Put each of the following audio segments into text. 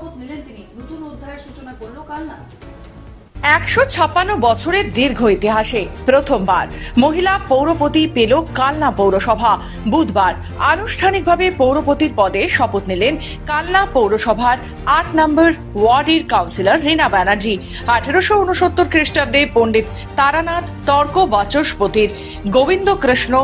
শপথ নিলেন তিনি। নতুন অধ্যায়ের সূচনা করল কাল্লা একশো ছাপ্পান্ন বছরের দীর্ঘ ইতিহাসে প্রথমবার মহিলা পৌরপতি পেল কালনা পৌরসভা। বুধবার আনুষ্ঠানিকভাবে পৌরপতির পদে শপথ নিলেন কালনা পৌরসভার আট নম্বর ওয়ার্ডের কাউন্সিলর রীনা ব্যানার্জি। আঠারোশো উনসত্তর খ্রিস্টাব্দে পণ্ডিত তারানাথ তর্ক বাচস্পতির গোবিন্দ কৃষ্ণ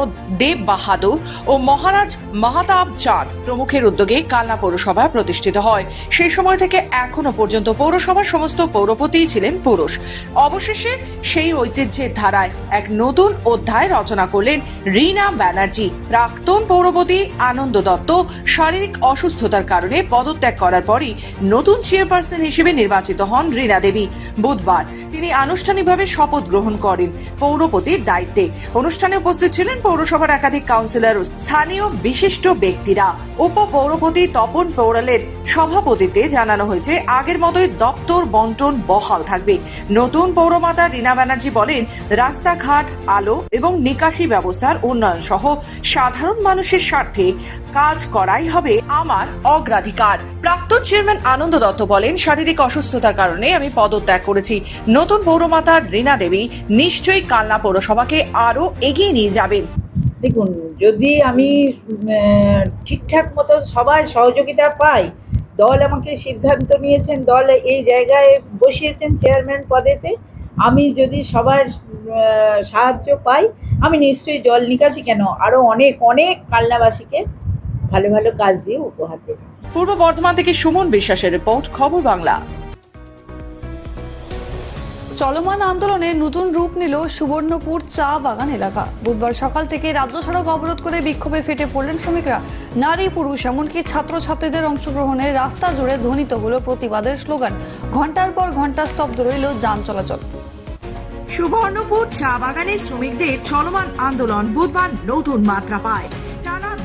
দেব বাহাদুর ও মহারাজ মাহাতাব চাঁদ প্রমুখের উদ্যোগে কালনা পৌরসভা প্রতিষ্ঠিত হয়। সেই সময় থেকে এখনও পর্যন্ত পৌরসভার সমস্ত পৌরপতিই ছিলেন পুরুষ অবশেষে সেই ঐতিহ্যের ধারায় এক নতুন অধ্যায় রচনা করলেন রীনা ব্যানার্জি। প্রাক্তন পৌরপতি আনন্দ দত্ত শারীরিক অসুস্থতার কারণে পদত্যাগ করার পরই নতুন চেয়ারপারসন হিসেবে নির্বাচিত হন রীনা দেবী। বুধবার তিনি আনুষ্ঠানিকভাবে শপথ গ্রহণ করেন পৌরপতির দায়িত্বে। অনুষ্ঠানে উপস্থিত ছিলেন পৌরসভার একাধিক কাউন্সিলর স্থানীয় বিশিষ্ট ব্যক্তিরা। উপ পৌরপতি তপন পৌরালের সভাপতিত্বে জানানো হয়েছে, আগের মতোই দপ্তর, বন্টন বহাল থাকবে। নতুন পৌরমাতা রীনা ব্যানার্জি বলেন, রাস্তাঘাট, আলো এবং নিকাশি ব্যবস্থার উন্নয়ন সহ সাধারণ মানুষের স্বার্থে কাজ করাই হবে আমার অগ্রাধিকার। প্রাক্তন চেয়ারম্যান আনন্দ দত্ত বলেন, শারীরিক অসুস্থতার কারণে আমি পদত্যাগ করেছি। নতুন পৌরমাতা রীনা দেবী নিশ্চয়ই কালনা পৌরসভাকে আরও এগিয়ে নিয়ে যাবেন। দেখুন, যদি আমি ঠিকঠাক মতো সবার সহযোগিতা পাই দল আমাকে সিদ্ধান্ত নিয়েছেন, দল এই জায়গায় বসিয়েছেন চেয়ারম্যান পদেতে। আমি যদি সবার সাহায্য পাই, আমি নিশ্চয়ই জল নিকাশি কেন? আরও অনেক অনেক কাল্লাবাসীকে ভালো ভালো কাজ দিয়ে উপহার দেব। পূর্ব বর্ধমান থেকে সুমন বিশ্বাসের রিপোর্ট, খবর বাংলা। চলমান আন্দোলনে নতুন রূপ নিল সুবর্ণপুর চা বাগান এলাকা। বুধবার সকাল থেকে রাজ্য সড়ক অবরোধ করে বিক্ষোভে ফেটে পড়লেন শ্রমিকরা। নারী, পুরুষ, এমনকি ছাত্রছাত্রীদের অংশগ্রহণে রাস্তা জুড়ে ধ্বনিত হলো প্রতিবাদের স্লোগান। ঘণ্টার পর ঘণ্টা স্তব্ধ রইল যান চলাচল। সুবর্ণপুর চা বাগানের শ্রমিকদের চলমান আন্দোলন বুধবার নতুন মাত্রা পায়।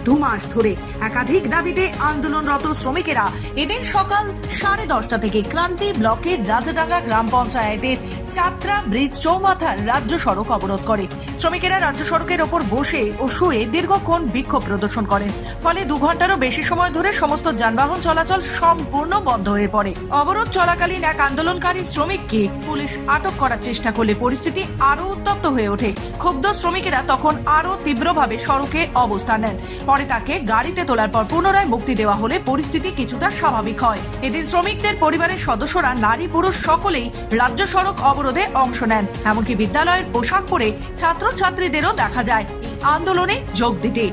দু মাস ধরে একাধিক দাবিতে আন্দোলনরত শ্রমিকেরা এদিন সকাল সাড়ে দশটা থেকে ক্রান্তি ব্লকের রাজাডাঙ্গা গ্রাম পঞ্চায়েতের চাত্রা ব্রিজ চৌমাথার রাজ্য সড়ক অবরোধ করে। শ্রমিকেরা রাজ্য সড়কের ওপর বসে ও শুয়ে দীর্ঘক্ষণ বিক্ষোভ প্রদর্শন করেন। ফলে দু ঘন্টারও বেশি সময় ধরে সমস্ত যানবাহন চলাচল সম্পূর্ণ বন্ধ হয়ে পড়ে। অবরোধ চলাকালীন এক আন্দোলনকারী শ্রমিককে পুলিশ আটক করার চেষ্টা করলে পরিস্থিতি আরও উত্তপ্ত হয়ে ওঠে। ক্ষুব্ধ শ্রমিকেরা তখন আরও তীব্রভাবে সড়কে অবস্থান নেন। পরে তাকে গাড়িতে তোলার পর পুনরায় মুক্তি দেওয়া হলে পরিস্থিতি কিছুটা স্বাভাবিক হয়। এদিন শ্রমিকদের পরিবারের সদস্যরা নারী পুরুষ সকলেই রাজ্য সড়ক অবরোধে অংশ নেন। এমনকি বিদ্যালয়ের পোশাক পরে ছাত্র ছাত্রীদেরও দেখা যায় আন্দোলনে যোগ দিতে।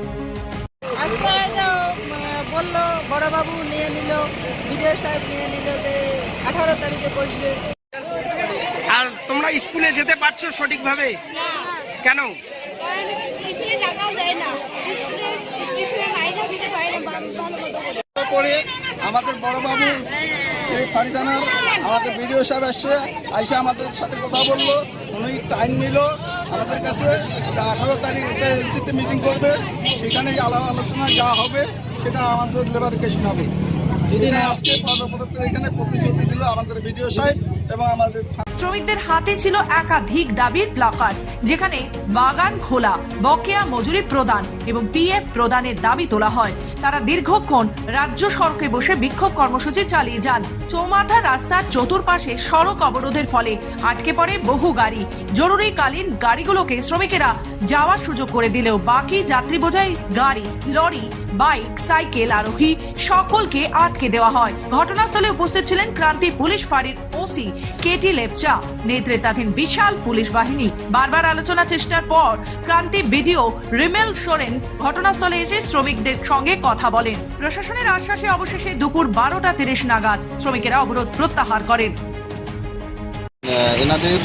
বলল বড়বাবু নিয়ে নিল বিজয় সাহেব নিয়ে নিল যে আঠারো তারিখে বসবে। আর তোমরা স্কুলে যেতে পারছ সঠিকভাবে? কেন? টিফিনে টাকাও দেয় না স্কুলে টিউশনে মাইনেও দিতে পারে না ভালো মতো করে। আমাদের বড়বাবু ফারিদানার আমাদের বিডিও সাহেব এসছে আইসে আমাদের সাথে কথা বলল। উনি টাইম নিল। আমাদের কাছে আঠারো তারিখ এলসিতে মিটিং করবে। সেখানে আলোচনা যা হবে সেটা আমাদের লেবারকে শোনাবে আজকে এখানে প্রতিশ্রুতি দিল আমাদের বিডিও সাহেব এবং আমাদের শ্রমিকদের হাতে ছিল একাধিক দাবির প্লাকার্ড, যেখানে বাগান খোলা, বকেয়া মজুরি প্রদান এবং পিএফ প্রদানের দাবি তোলা হয়। তারা দীর্ঘক্ষণ রাজ্য সড়কে বসে বিক্ষোভ কর্মসূচি চালিয়ে যান। চৌমাথা রাস্তার চতুর্পাশে সড়ক অবরোধের ফলে আটকে পড়ে বহু গাড়ি। জরুরিকালীন গাড়িগুলোকে শ্রমিকেরা যাওয়ার সুযোগ করে দিলেও বাকি যাত্রী বোঝাই গাড়ি, লরি, বাইক, সাইকেল, আরোহী সকলকে আটকে দেওয়া হয়। ঘটনাস্থলে উপস্থিত ছিলেন ক্রান্তি পুলিশ ফাঁড়ির ওসি কেটি লেপচা। নেতৃত্বাধীন বিশাল পুলিশ বাহিনী বারবার আলোচনা চেষ্টার পর ক্রান্তি বিডিও রিমেল সোরেন ঘটনাস্থলে এসে শ্রমিকদের সঙ্গে কথা বলেন। প্রশাসনের আশ্বাসে অবশেষে দুপুর বারোটা তিরিশ নাগাদ শ্রমিকেরা অবরোধ প্রত্যাহার করেন। এনাদের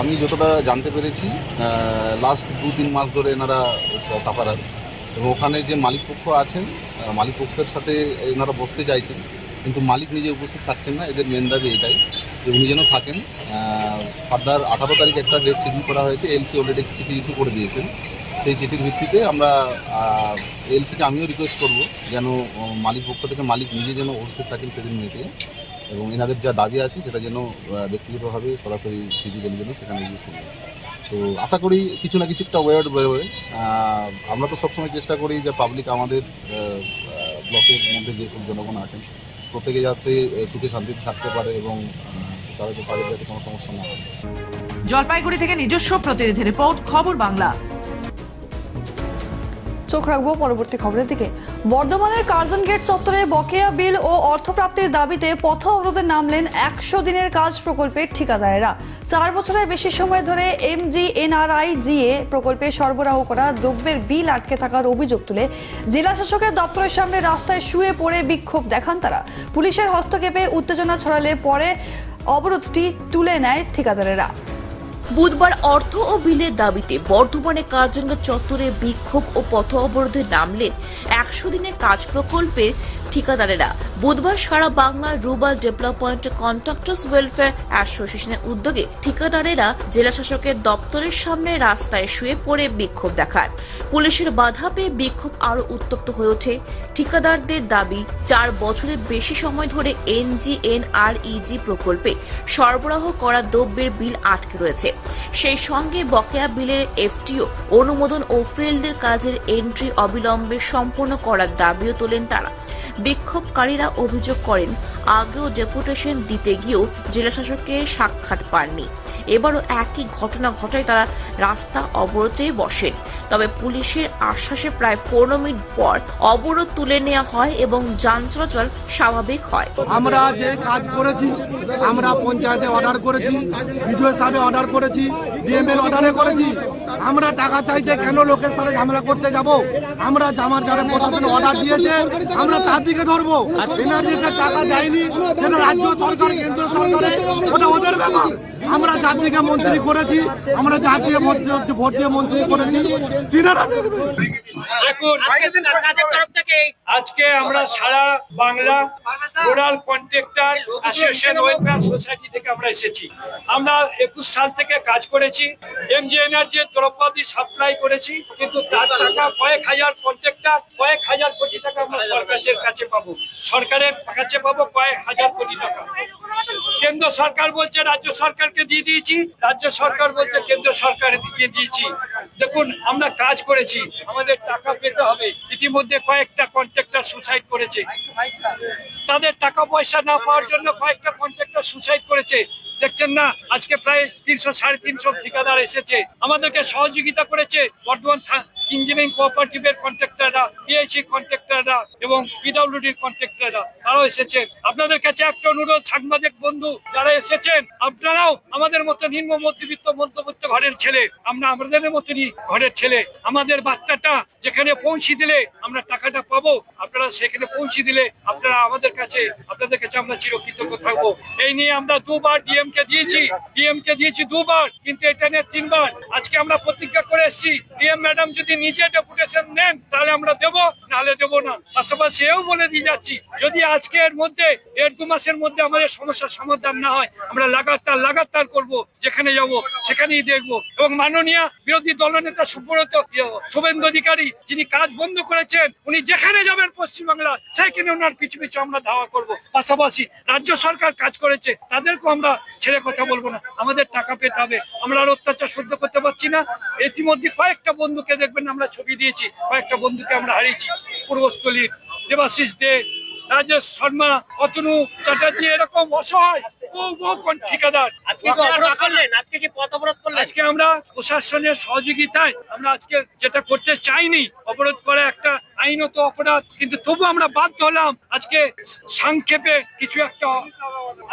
আমি যতটা জানতে পেরেছি লাস্ট দু তিন মাস ধরে এনারা সাফারার এবং ওখানে যে মালিক পক্ষ আছেন আহ, মালিক পক্ষের সাথে এনারা বসতে চাইছেন কিন্তু মালিক নিজে উপস্থিত থাকছেন না এদের মেন দাবি এটাই। যে উনি যেন থাকেন ফার্দার আঠারো তারিখ একটা ডেট শিডিউল করা হয়েছে এলসি অলরেডি চিঠি ইস্যু করে দিয়েছেন। সেই চিঠির ভিত্তিতে আমরা এলসিকে আমিও রিকোয়েস্ট করব যেন মালিক পক্ষ থেকে মালিক নিজে যেন উপস্থিত থাকেন সেদিন মিটিংয়ে এবং এনাদের যা দাবি আছে সেটা যেন ব্যক্তিগতভাবে সরাসরি ফিজিক্যালি যেন সেখানে গিয়ে শুনবে তো আশা করি কিছু না কিছু একটা ওয়ার্ড বেরোবে আমরা তো সবসময় চেষ্টা করি যে পাবলিক আমাদের ব্লকের মধ্যে যেসব জনগণ আছেন প্রত্যেকে যাতে সুখে শান্তিতে থাকতে পারে এবং তাদের যাতে কোনো সমস্যা না হয়। জলপাইগুড়ি থেকে নিজস্ব প্রতিনিধি রিপোর্ট, খবর বাংলা। চোখ রাখব পরবর্তী খবরের দিকে। বর্ধমানের কার্জন গেট চত্বরে বকেয়া বিল ও অর্থপ্রাপ্তির দাবিতে পথ অবরোধে নামলেন একশো দিনের কাজ প্রকল্পের ঠিকাদারেরা। চার বছরের বেশি সময় ধরে এমজি এনআরআই জিএ প্রকল্পে সরবরাহ করা দ্রব্যের বিল আটকে থাকার অভিযোগ তুলে জেলা শাসকের দপ্তরের সামনে রাস্তায় শুয়ে পড়ে বিক্ষোভ দেখান তারা। পুলিশের হস্তক্ষেপে উত্তেজনা ছড়ালে পরে অবরোধটি তুলে নেয় ঠিকাদারেরা। বুধবার অর্থ ও বিলের দাবিতে বর্ধমানে কার্যঙ্গ চত্বরে বিক্ষোভ ও পথ অবরোধে নামলেন একশো দিনের কাজ প্রকল্পের ঠিকাদারেরা। বুধবার সারা বাংলার রুরাল ডেভেলপমেন্ট কন্ট্রাক্টর্স ওয়েলফেয়ার অ্যাসোসিয়েশনের উদ্যোগে ঠিকাদারেরা জেলা শাসকের দপ্তরের সামনে রাস্তায় শুয়ে পড়ে বিক্ষোভ দেখান পুলিশের বাধা পেয়ে বিক্ষোভ আরও উত্তপ্ত হয়ে ওঠে। ঠিকাদারদের দাবি, চার বছরের বেশি সময় ধরে এনজিএনআরইজি প্রকল্পে সরবরাহ করা দ্রব্যের বিল আটকে রয়েছে। সেই সঙ্গে বকেয়া বিলের এফটিও অনুমোদন ও ফিল্ডের কাজের এন্ট্রি অবিলম্বে সম্পূর্ণ করার দাবিও তোলেন তারা। বিক্ষোভকারীরা অভিযোগ করেন, আগেও ডেপুটেশন দিতে গিয়েও জেলাশাসকের সাক্ষাৎ পাননি। এবারও একই ঘটনা ঘটায় তারা রাস্তা অবরোধে বসেন। তবে পুলিশের আশ্বাসে প্রায় পনেরো মিনিট পর অবরোধ তুলে নেওয়া হয় এবং যান চলাচল স্বাভাবিক হয়। আমরা যে কাজ করেছি, আমরা পঞ্চায়েতে অর্ডার করেছি, বিডিও সাহেবে অর্ডার করেছি ডিএম এর অর্ডারে করেছি, আমরা টাকা চাইতে কেন লোকের সাথে ঝামেলা করতে যাব? আমরা জামার যারা প্রশাসন অর্ডার দিয়েছে, আমরা তার দিকে ধরবো। টাকা যায়নি রাজ্য সরকার কেন্দ্র সরকারে ওটা ওদের ব্যাপার। আমরা দিকে মন্ত্রী করেছি, আমরা দিয়ে ভোট দিয়ে- মন্ত্রী করেছি। তিনারা আজকে আমরা সারা Bangla rural contractor association welfare society থেকে আমরা এসেছি। আমরা একুশ সাল থেকে কাজ করেছি এমজিএনআর যে দ্রব্যাদি সাপ্লাই করেছি, কিন্তু তার টাকা কয়েক হাজার কন্ট্রাক্টর কয়েক হাজার কোটি টাকা আমরা সরকারের কাছে পাবো। সরকারের কাছে পাবো কয়েক হাজার কোটি টাকা। কেন্দ্র সরকার বলছে, রাজ্য সরকারকে দিয়ে দিয়েছি, রাজ্য সরকার বলছে কেন্দ্র সরকার দিয়ে দিয়েছি। দেখুন, আমরা কাজ করেছি, আমাদের টাকা পেতে হবে। ইতিমধ্যে কয়েকটা কন্ট্রাক্টর সুসাইড করেছে। তাদের টাকা পয়সা না পাওয়ার জন্য কয়েকটা কন্ট্রাক্টর সুসাইড করেছে। দেখছেন না, আজকে প্রায় তিনশো, সাড়ে তিনশো ঠিকাদার এসেছে। আমাদেরকে সহযোগিতা করেছে বর্ধমান ইঞ্জিনিয়ারিং কোঅপারেটিভের কন্ট্রাক্টররা পিএইচি কন্ট্রাক্টররা এবং পিডব্লিউডির কন্ট্রাক্টররা, তারাও এসেছেন। আপনাদের কাছে একটা অনুরোধ, সাংবাদিক বন্ধু যারা এসেছেন, আপনারাও আমাদের মতো নিম্ন মধ্যবিত্ত মধ্যবিত্ত ঘরের ছেলে, আমরা আমাদের মতনই ঘরের ছেলে। আমাদের বাচ্চাটা যেখানে পৌঁছে দিলে আমরা টাকাটা পাবো, আপনারা সেখানে পৌঁছে দিলে আপনারা আমাদের কাছে, আপনাদের কাছে আমরা চিরকৃতজ্ঞ থাকব। এই নিয়ে আমরা দুবার ডিএম কে দিয়েছি ডিএম কে দিয়েছি দুবার, কিন্তু এটা নিয়ে তিনবার। আজকে আমরা প্রতিজ্ঞা করে এসেছি ডিএম ম্যাডাম যদি নিজে ডেপুটেশন নেন, তাহলে আমরা দেবো, নাহলে দেবো না। পাশাপাশি এও বলে দিয়ে যাচ্ছি, যদি আজকের মধ্যে, দেড় দু মাসের মধ্যে আমাদের সমস্যার সমাধান না হয়, আমরা লাগাতার লাগাতার করব, যেখানে যাব, সেখানেই দেখব। এবং মাননীয় বিরোধী দলনেতা সুব্রত, শুভেন্দু অধিকারী, যিনি কাজ বন্ধ করেছেন, উনি যেখানে যাবেন পশ্চিমবাংলা সেখানে ওনার পিছু পিছু আমরা ধাওয়া করব। পাশাপাশি রাজ্য সরকার কাজ করেছে, তাদেরকেও আমরা ছেড়ে কথা বলব না। আমাদের টাকা পেতে হবে। আমরা আর অত্যাচার সহ্য করতে পারছি না। ইতিমধ্যে কয়েকটা বন্ধুকে দেখবেন আমরা ছবি দিয়েছি, কয়েকটা বন্ধুকে আমরা হারিয়েছি, পূর্বস্থলীর দেবাশিস দে, রাজেশ শর্মা, অতনু চ্যাটার্জি, এরকম অসহায় ঠিকাদার? আজকে আজকে আমরা প্রশাসনের সহযোগিতায় আমরা আজকে যেটা করতে চাইনি অবরোধ করা একটা আইনত অপরাধ কিন্তু তবু আমরা বাধ্য হলাম আজকে সংক্ষেপে কিছু একটা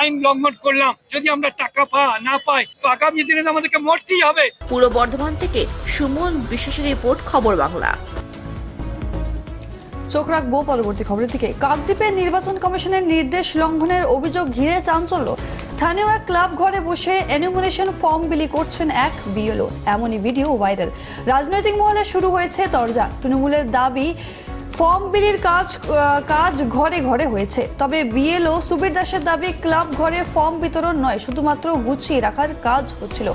আইন লঙ্ঘন করলাম। যদি আমরা টাকা পা না পাই তো আগামী দিনে আমাদেরকে মরতেই হবে। পূর্ব বর্ধমান থেকে সুমন বিশেষ রিপোর্ট খবর বাংলা। চোখ রাখব পরবর্তী খবরের দিকে। কাকদ্বীপের নির্বাচন কমিশনের নির্দেশ লঙ্ঘনের অভিযোগ ঘিরে চাঞ্চল্য। স্থানীয় এক ক্লাব ঘরে বসে এনুমিনেশন ফর্ম বিলি করছেন এক বিএলও। এমনই ভিডিও ভাইরাল। রাজনৈতিক মহলে শুরু হয়েছে দরজা তৃণমূলের দাবি, ফর্ম বিলির কাজ কাজ ঘরে ঘরে হয়েছে। তবে বিএলও সুবীর দাসের দাবি, ক্লাব ঘরে ফর্ম বিতরণ নয়, শুধুমাত্র গুছিয়ে রাখার কাজ হচ্ছিল।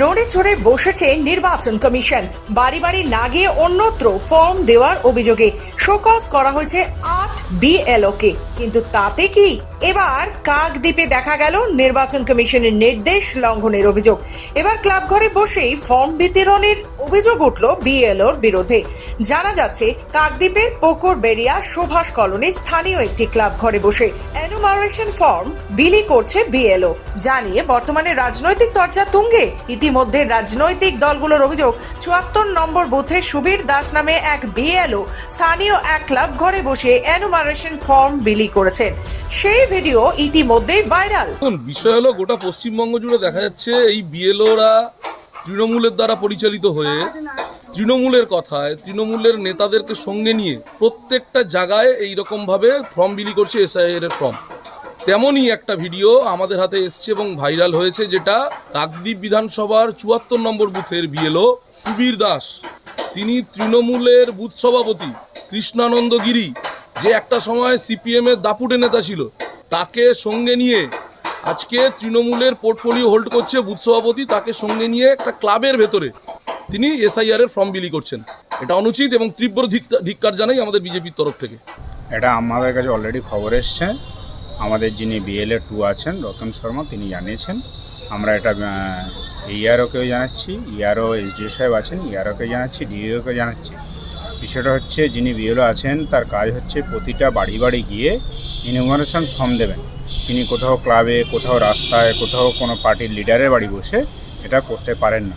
নড়ে চড়ে বসেছে নির্বাচন কমিশন। বাড়ি বাড়ি না গিয়ে অন্যত্র ফর্ম দেওয়ার অভিযোগে শোকজ করা হয়েছে আট বিএলওকে কিন্তু তাতে কি? এবার কাকদ্বীপে দেখা গেল নির্বাচন কমিশনের নির্দেশ লঙ্ঘনের অভিযোগ। এবার ক্লাব ঘরে বসেই ফর্ম বিতরণের অভিযোগ উঠল বিএলওর বিরুদ্ধে। জানা যাচ্ছে কাকদ্বীপের পুকুর বেরিয়া সুভাষ কলোনি স্থানীয় একটি ক্লাব ঘরে বসে। এনুমারেশন ফর্ম বিলি করছে বিএলও। জানিয়ে বর্তমানে রাজনৈতিক চর্চা তুঙ্গে। ইতিমধ্যে রাজনৈতিক দলগুলোর অভিযোগ, চুয়াত্তর নম্বর বুথে সুবীর দাস নামে এক বিএলও স্থানীয় এক ক্লাব ঘরে বসে এনুমারেশন ফর্ম বিলি করেছেন। সেই ভিডিও ইতিমধ্যেই ভাইরাল। বিষয় হলো গোটা পশ্চিমবঙ্গ জুড়ে দেখা যাচ্ছে এই বিএলওরা তৃণমূলের দ্বারা পরিচালিত হয়ে তৃণমূলের কথায় তৃণমূলের নেতাদেরকে সঙ্গে নিয়ে প্রত্যেকটা জায়গায় এই রকমভাবে ফর্ম বিলি করছে এসআইআর এর ফর্ম। তেমনই একটা ভিডিও আমাদের হাতে এসছে এবং ভাইরাল হয়েছে যেটা কাকদ্বীপ বিধানসভার চুয়াত্তর নম্বর বুথের বিএলও সুবীর দাস। তিনি তৃণমূলের বুথ সভাপতি কৃষ্ণানন্দ গিরি, যে একটা সময় সিপিএমের দাপুটে নেতা ছিল। তাকে সঙ্গে নিয়ে আজকে তৃণমূলের পোর্টফোলিও হোল্ড করছে বুথ সভাপতি, তাকে সঙ্গে নিয়ে একটা ক্লাবের ভেতরে তিনি এসআইআর এর ফর্ম বিলি করছেন। এটা অনুচিত এবং তীব্র ধিক্কা- ধিক্কার জানাই আমাদের বিজেপির তরফ থেকে। এটা আমাদের কাছে অলরেডি খবর এসছে। আমাদের যিনি বিএলএ টু আছেন, রতন শর্মা, তিনি জানিয়েছেন। আমরা এটা ইআরওকেও জানাচ্ছি ইআরও এসডিও সাহেব আছেন ইআরওকে জানাচ্ছি ডিইওকে জানাচ্ছি। বিষয়টা হচ্ছে যিনি বিএলও আছেন, তার কাজ হচ্ছে প্রতিটা বাড়ি বাড়ি গিয়ে ইনফরমেশন ফর্ম দেবেন। তিনি কোথাও ক্লাবে কোথাও রাস্তায় কোথাও কোনো পার্টির লিডারের বাড়ি বসে এটা করতে পারেন না।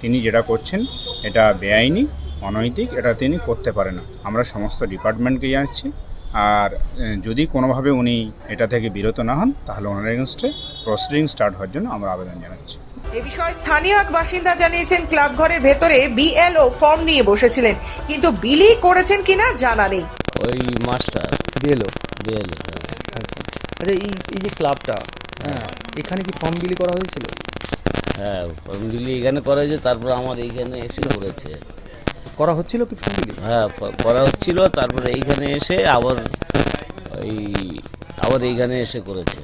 তিনি যেটা করছেন এটা বেআইনি অনৈতিক এটা তিনি করতে পারেন না। আমরা সমস্ত ডিপার্টমেন্টকে জানাচ্ছি। আর যদি কোনোভাবে উনি এটা থেকে বিরত না হন তাহলে ওনার এগেনস্টে প্রসিডিং স্টার্ট হওয়ার জন্য আমরা আবেদন জানাচ্ছি। এ বিষয়ে স্থানীয় এক বাসিন্দা জানিয়েছেন ক্লাব ঘরের ভেতরে বিএলও ফর্ম নিয়ে বসেছিলেন। কিন্তু বিলি করেছেন কিনা জানা নেই। ওই মাস্টার বিএলও। বিএল আচ্ছা এই এই যে ক্লাবটা হ্যাঁ এখানে কি ফর্ম বিলি করা হয়েছিল? হ্যাঁ ফর্ম দিলি এখানে করা হয়েছে তারপর আমার এইখানে এসে করেছে। করা হচ্ছিল কি ফর্ম বিলি হ্যাঁ করা হচ্ছিল তারপরে এইখানে এসে আবার ওই আবার এইখানে এসে করেছে।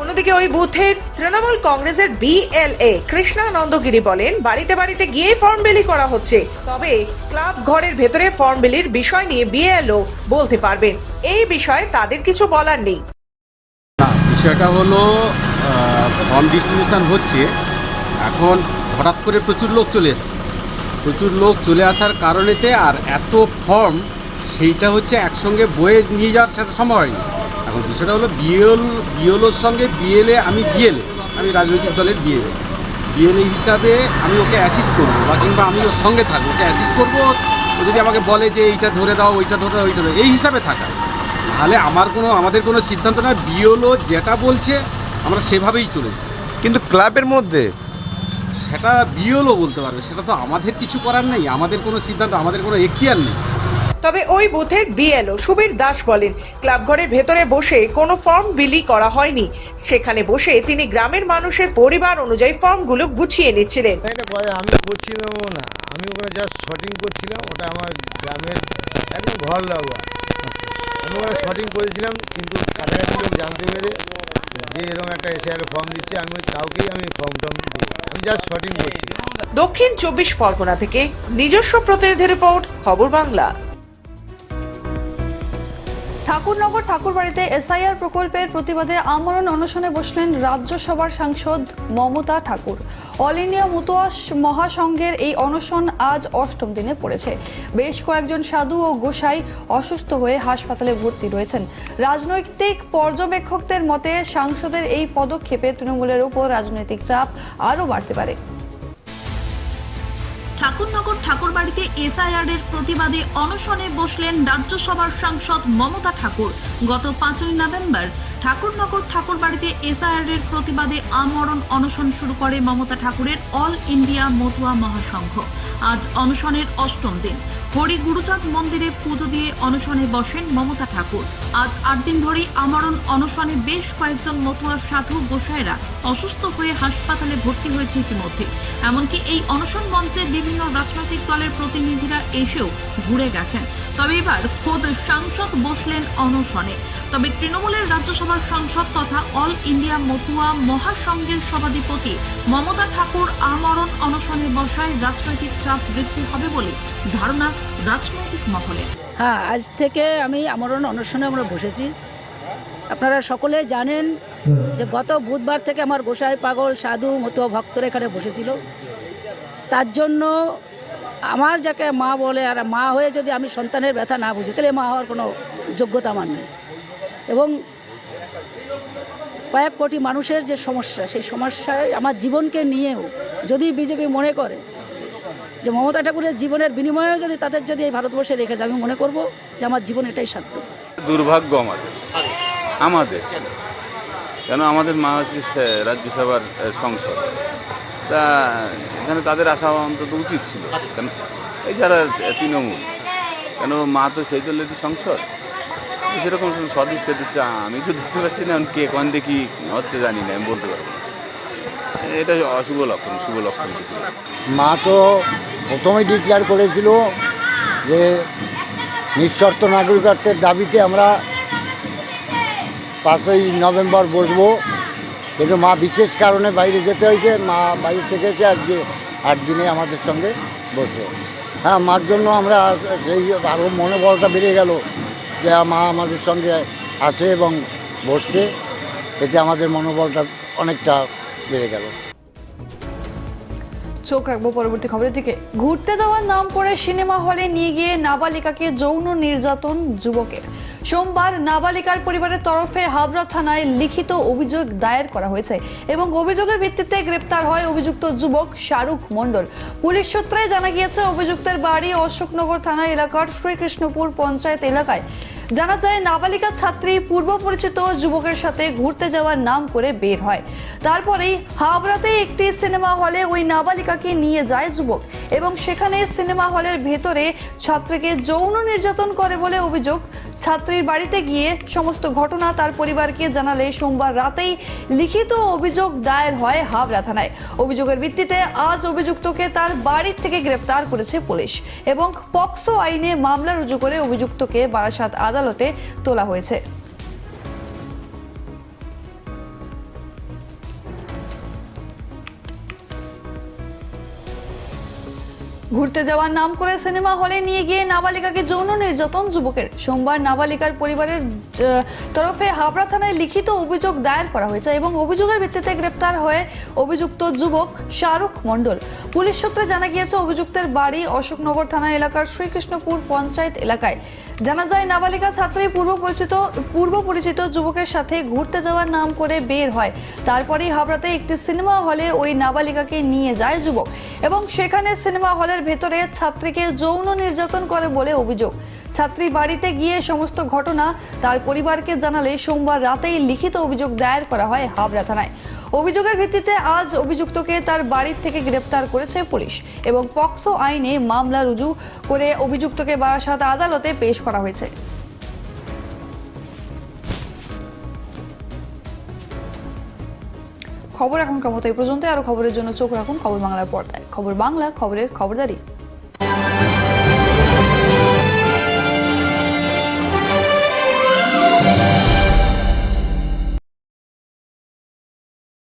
অন্যদিকে ওই বুথের তৃণমূল কংগ্রেসের বিএলএ কৃষ্ণানন্দগিরি বলেন বাড়িতে বাড়িতে গিয়ে ফর্ম বিলি করা হচ্ছে। তবে ক্লাব ঘরের ভেতরে ফর্ম বিলির বিষয় নিয়ে বিএলও বলতে পারবেন। এই বিষয়ে তাদের কিছু বলার নেই। বিষয়টা হলো ফর্ম ডিস্ট্রিবিউশন হচ্ছে। এখন হঠাৎ করে প্রচুর লোক চলে এসছে। প্রচুর লোক চলে আসার কারণেতে আর এত ফর্ম সেইটা হচ্ছে একসঙ্গে বয়ে নিয়ে যাওয়ার সেটা সম্ভব হয়নি। এখন বিষয়টা হলো বিএল বিএলওর সঙ্গে বিএলএ আমি বিএলএ আমি রাজনৈতিক দলের বিএলএ বিএলএ হিসাবে আমি ওকে অ্যাসিস্ট করব বা কিংবা আমি ওর সঙ্গে থাকব। ওকে অ্যাসিস্ট করব ও যদি আমাকে বলে যে এইটা ধরে দাও ওইটা ধরে দাও ওইটা দাও, এই হিসাবে থাকা। তাহলে আমার কোনো আমাদের কোনো সিদ্ধান্ত না বিওলো যেটা বলছে আমরা সেভাবেই চলেছি। কিন্তু ক্লাবের মধ্যে? সেটা বিওলো বলতে পারবে। সেটা তো আমাদের কিছু করার নেই। আমাদের কোনো সিদ্ধান্ত আমাদের কোনো এখতিয়ার নেই। তবে ওই বুথের বিএলও সুবীর দাস বলেন ক্লাব ঘরের ভেতরে বসে কোনো ফর্ম বিলি করা হয়নি। সেখানে বসে তিনি গ্রামের মানুষের পরিবার অনুযায়ী ফর্মগুলো গুছিয়ে নিচ্ছিলেন। আমি করছিলামও না। আমি ওখানে জাস্ট শটিং করছিলাম। ওটা আমার গ্রামের একদম ঘর লাগোয়া। আমি ওখানে শটিং করেছিলাম কিন্তু কাছাকাছি লোক জানতে পেরে যে এরকম একটা এসে আর ফর্ম দিচ্ছে, আমি কাউকেই আমি ফর্ম টর্ম দিই আমি যা শটিং করছি দক্ষিণ চব্বিশ পরগনা থেকে নিজস্ব প্রতিনিধি রিপোর্ট খবর বাংলা। ঠাকুরনগর ঠাকুরবাড়িতে এসআইআর প্রকল্পের প্রতিবাদে আমরণ অনশনে বসলেন রাজ্যসভার সাংসদ মমতা ঠাকুর। অল ইন্ডিয়া মুতোয়া মহাসংঘের এই অনশন আজ অষ্টম দিনে পড়েছে। বেশ কয়েকজন সাধু ও গোসাই অসুস্থ হয়ে হাসপাতালে ভর্তি রয়েছেন। রাজনৈতিক পর্যবেক্ষকদের মতে সাংসদের এই পদক্ষেপে তৃণমূলের উপর রাজনৈতিক চাপ আরও বাড়তে পারে। ঠাকুরনগর ঠাকুরবাড়িতে এসআইআর এর প্রতিবাদে অনশনে বসলেন রাজ্যসভার সাংসদ মমতা ঠাকুর। গত পাঁচই নভেম্বর ঠাকুরনগর ঠাকুরবাড়িতে এসআইআর এর প্রতিবাদে আমরণ অনশন শুরু করে মমতা ঠাকুরের অল ইন্ডিয়া মতুয়া মহাসংঘ। আজ অনশনের অষ্টম দিন। হরি গুরুচাঁদ মন্দিরে পুজো দিয়ে অনশনে বসেন মমতা ঠাকুর। আজ আট দিন ধরেই আমরণ অনশনে বেশ কয়েকজন মতুয়ার সাধু গোসাইরা অসুস্থ হয়ে হাসপাতালে ভর্তি হয়েছে ইতিমধ্যে। এমনকি এই অনশন মঞ্চে বিভিন্ন রাজনৈতিক দলের প্রতিনিধিরা এসেও ঘুরে গেছেন। তবে এবার খোদ সাংসদ বসলেন অনশনে। তবে তৃণমূলের রাজ্যসভার সাংসদ তথা অল ইন্ডিয়া মতুয়া মহাসংঘের সভাধিপতি মমতা ঠাকুর আমরণ অনশনে বসায় রাজনৈতিক চাপ বৃদ্ধি হবে বলে ধারণা রাজনৈতিক মহলে। হ্যাঁ আজ থেকে আমি আমরণ অনশনে আমরা বসেছি। আপনারা সকলে জানেন যে গত বুধবার থেকে আমার গোসাই পাগল সাধু মতো ভক্তরা এখানে বসেছিল। তার জন্য আমার যাকে মা বলে আর মা হয়ে যদি আমি সন্তানের ব্যথা না বুঝি, তাহলে মা হওয়ার কোনো যোগ্যতা আমার নেই। এবং কয়েক কোটি মানুষের যে সমস্যা, সেই সমস্যায় আমার জীবনকে নিয়েও যদি বিজেপি মনে করে যে মমতা ঠাকুরের জীবনের বিনিময়েও যদি তাদের যদি এই ভারতবর্ষে রেখে যায় আমি মনে করব যে আমার জীবন এটাই সার্থক। দুর্ভাগ্য আমাদের। আমাদের কেন? আমাদের মা হচ্ছে রাজ্যসভার সংসদ। তা এখানে তাদের আসা অন্তত উচিত ছিল। কেন? এই যারা তৃণমূল, কেন মা তো সেই দলের সংসদ? তো সেরকম সদস্য দিচ্ছে আমি তো দেখতে পাচ্ছি না কে, কোন দেখি হচ্ছে জানি না, আমি বলতে পারব এটা অশুভ লক্ষণ, শুভ লক্ষণ মা তো প্রথমেই ডিক্লেয়ার করেছিল যে নিঃশর্ত নাগরিকত্বের দাবিতে আমরা পাঁচই নভেম্বর বসবো। কিন্তু মা বিশেষ কারণে বাইরে যেতে হয়েছে, মা বাইরে থেকে এসে আজকে আট দিনে আমাদের সঙ্গে বসবে হ্যাঁ মার জন্য আমরা সেই আরও মনোবলটা বেড়ে গেল। যে মা আমাদের সঙ্গে আছে এবং বসছে, এতে আমাদের মনোবলটা অনেকটা বেড়ে গেল। চোখ রাখব পরবর্তী খবরের দিকে। ঘুরতে যাওয়ার নাম করে সিনেমা হলে নিয়ে গিয়ে নাবালিকাকে যৌন নির্যাতন যুবকের। সোমবার নাবালিকার পরিবারের তরফে হাবড়া থানায় লিখিত অভিযোগ দায়ের করা হয়েছে এবং অভিযোগের ভিত্তিতে গ্রেপ্তার হয় অভিযুক্ত যুবক শাহরুখ মণ্ডল। পুলিশ সূত্রে জানা গিয়েছে, অভিযুক্তের বাড়ি অশোকনগর থানা এলাকার শ্রীকৃষ্ণপুর পঞ্চায়েত এলাকায়। জানা যায়, নাবালিকা ছাত্রী পূর্ব পরিচিত যুবকের সাথে ঘুরতে যাওয়ার নাম করে বের হয়। তারপরেই হাবড়াতে একটি সিনেমা হলে ওই নাবালিকাকে নিয়ে যায় যুবক এবং সেখানে সিনেমা হলের ভেতরে ছাত্রীকে যৌন নির্যাতন করে বলে অভিযোগ। ছাত্রীর বাড়িতে গিয়ে সমস্ত ঘটনা তার পরিবারকে জানালে সোমবার রাতেই লিখিত অভিযোগ দায়ের হয় হাবড়া থানায়। অভিযোগের ভিত্তিতে আজ অভিযুক্তকে তার বাড়ির থেকে গ্রেপ্তার করেছে পুলিশ এবং পক্সো আইনে মামলা রুজু করে অভিযুক্তকে বারাসাত আদালতে তোলা হয়েছে। ঘুরতে যাওয়ার নাম করে সিনেমা হলে নিয়ে গিয়ে নাবালিকাকে যৌন নির্যাতন যুবকের। সোমবার নাবালিকার পরিবারের তরফে হাবড়া থানায় লিখিত অভিযোগ দায়ের করা হয়েছে এবং অভিযোগের ভিত্তিতে গ্রেপ্তার হয়ে অভিযুক্ত যুবক শাহরুখ মণ্ডল। পুলিশ সূত্রে জানা গিয়েছে, অভিযুক্তের বাড়ি অশোকনগর থানা এলাকার শ্রীকৃষ্ণপুর পঞ্চায়েত এলাকায়। জানা যায়, নাবালিকা ছাত্রী পূর্ব পরিচিত পূর্ব পরিচিত যুবকের সাথে ঘুরতে যাওয়ার নাম করে বের হয়। তারপরেই হাবড়াতে একটি সিনেমা হলে ওই নাবালিকাকে নিয়ে যায় যুবক এবং সেখানে সিনেমা হলের ভেতরে ছাত্রীকে যৌন নির্যাতন করে বলে অভিযোগ। ছাত্রী বাড়িতে গিয়ে সমস্ত ঘটনা তার পরিবারকে জানালে সোমবার রাতেই লিখিত অভিযোগ দায়ের করা হয় হাবড়া থানায়। অভিযোগের ভিত্তিতে আজ অভিযুক্তকে তার বাড়ির থেকে গ্রেপ্তার করেছে পুলিশ এবং পক্সো আইনে মামলা রুজু করে অভিযুক্তকে বারাসাত আদালতে পেশ করা হয়েছে। খবর এখনকার মতো এই পর্যন্ত আরও খবরের জন্য চোখ রাখুন খবর বাংলার পর্দায়। খবর বাংলা, খবরের খবরদারি।